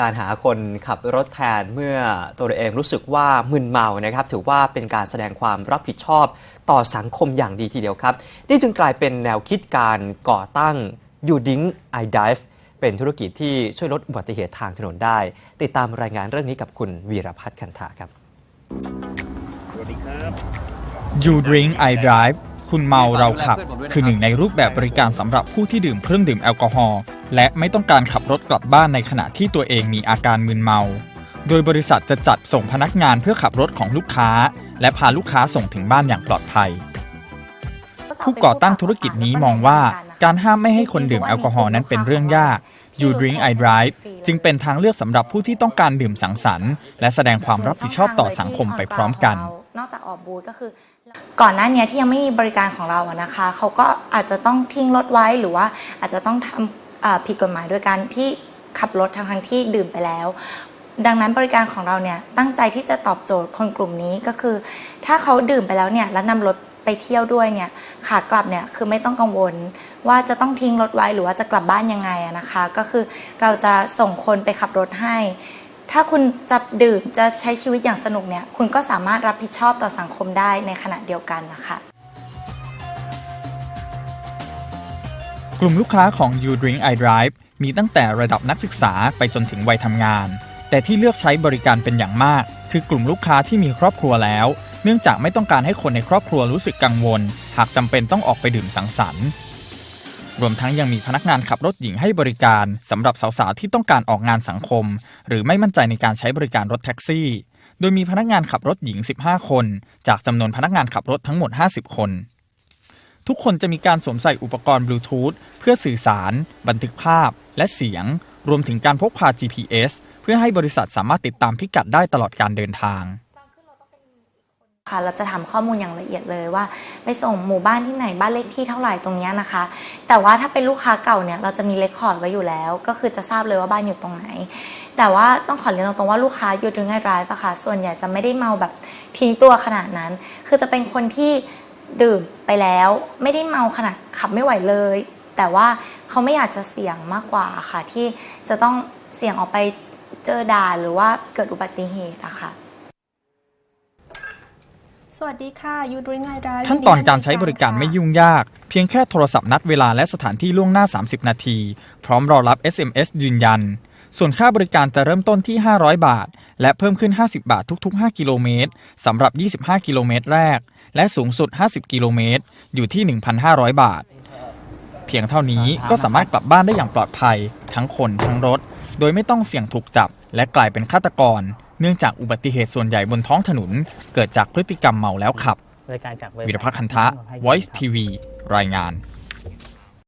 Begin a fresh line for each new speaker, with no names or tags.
การหาคนขับรถแทนเมื่อตัวเองรู้สึกว่ามึนเมานะครับ ถือว่าเป็นการแสดงความรับผิดชอบต่อสังคมอย่างดีทีเดียวครับ นี่จึงกลายเป็นแนวคิดการก่อตั้ง u d i n g i Dive เป็นธุรกิจที่ช่วยลดอุบัติเหตุทางถนนได้ ติดตามรายงานเรื่องนี้กับคุณวีรพัฒน์คันธาครับ
You Drink I Drive คุณเมาเราขับ คือหนึ่งในรูปแบบบริการสำหรับผู้ที่ดื่มเครื่องดื่มแอลกอฮอล์ และไม่ต้องการขับรถกลับบ้านในขณะที่ตัวเองมีอาการมึนเมา โดยบริษัทจะจัดส่งพนักงานเพื่อขับรถของลูกค้า และพาลูกค้าส่งถึงบ้านอย่างปลอดภัย ผู้ก่อตั้งธุรกิจนี้มองว่าการห้ามไม่ให้คนดื่มแอลกอฮอล์นั้นเป็นเรื่องยาก You Drink I Drive จึงเป็นทางเลือกสำหรับผู้ที่ต้องการดื่มสังสรรค์ และแสดงความรับผิดชอบต่อสังคมไปพร้อมกัน
นอกจากออกบูธก็คือ ก่อนหน้านี้ที่ยังไม่มีบริการของเราอะนะคะ เขาก็อาจจะต้องทิ้งรถไว้หรือว่าอาจจะต้องทำอ่า ผิดกฎหมายโดยการที่ขับรถทางทางที่ดื่มไปแล้ว ดังนั้นบริการของเราเนี่ยตั้งใจที่จะตอบโจทย์คนกลุ่มนี้ก็คือ ถ้าเขาดื่มไปแล้วเนี่ยแล้วนำรถไปเที่ยวด้วยเนี่ยขากลับเนี่ยคือไม่ต้องกังวล ว่าจะต้องทิ้งรถไว้หรือว่าจะกลับบ้านยังไงอะนะคะ ก็คือเราจะส่งคนไปขับรถให้ ถ้าคุณจะดื่มจะใช้ชีวิตอย่างสนุกเนี่ยคุณก็สามารถรับผิดชอบต่อสังคมได้ในขณะเดียวกันนะคะ
กลุ่มลูกค้าของ You Drink I Drive มีตั้งแต่ระดับนักศึกษาไปจนถึงวัยทำงาน แต่ที่เลือกใช้บริการเป็นอย่างมาก คือกลุ่มลูกค้าที่มีครอบครัวแล้ว เนื่องจากไม่ต้องการให้คนในครอบครัวรู้สึกกังวล หากจำเป็นต้องออกไปดื่มสังสรรค์รวมทั้งยังมีพนักงานขับรถหญิงให้บริการสำหรับสาวๆที่ต้องการออกงานสังคม หรือไม่มั่นใจในการใช้บริการรถแท็กซี่ โดยมีพนักงานขับรถหญิง 15 คน จากจำนวนพนักงานขับรถทั้งหมด 50 คน ทุกคนจะมีการสวมใส่อุปกรณ์บลูทูธเพื่อสื่อสาร บันทึกภาพ และเสียง รวมถึงการพกพา GPS เพื่อให้บริษัทสามารถติดตามพิกัดได้ตลอดการเดินทาง
ค่ะเราจะทำข้อมูลอย่างละเอียดเลยว่า ไปส่งหมู่บ้านที่ไหนบ้านเลขที่เท่าไหร่ตรงนี้นะคะ แต่ว่าถ้าเป็นลูกค้าเก่าเนี่ยเราจะมีเรคคอร์ดไว้อยู่แล้ว ก็คือจะทราบเลยว่าบ้านอยู่ตรงไหน แต่ว่าต้องขอเรียนตรงๆว่าลูกค้าอยู่ตรงไงไรฟ์อะค่ะส่วนใหญ่จะไม่ได้เมาแบบทิ้งตัวขนาดนั้น คือจะเป็นคนที่ ดื่มไปแล้ว ไม่ได้เมาขนาดขับไม่ไหวเลย แต่ว่าเขาไม่อยากจะเสี่ยงมากกว่าค่ะ ที่จะต้องเสี่ยงออกไปเจอด่านหรือว่าเกิดอุบัติเหตุอะค่ะ
สวัสดีค่ะยูดริงไอดราย
ขั้นตอนการใช้บริการไม่ยุ่งยาก เพียงแค่โทรศัพท์นัดเวลาและสถานที่ล่วงหน้า 30 นาที พร้อมรอรับ SMS ยืนยัน ส่วนค่าบริการจะเริ่มต้นที่ 500 บาท และเพิ่มขึ้น 50 บาททุก ๆ 5 กิโลเมตรสำหรับ 25 กิโลเมตรแรก และสูงสุด 50 กิโลเมตร อยู่ที่ 1,500 บาท เพียงเท่านี้ก็สามารถกลับบ้านได้อย่างปลอดภัย ทั้งคนทั้งรถ โดยไม่ต้องเสี่ยงถูกจับ และกลายเป็นฆาตกร เนื่องจากอุบัติเหตุส่วนใหญ่บนท้องถนน เกิดจากพฤติกรรมเมาแล้วขับ
บริการจาก
วิรพัฒน์คันทะ Voice TV รายงาน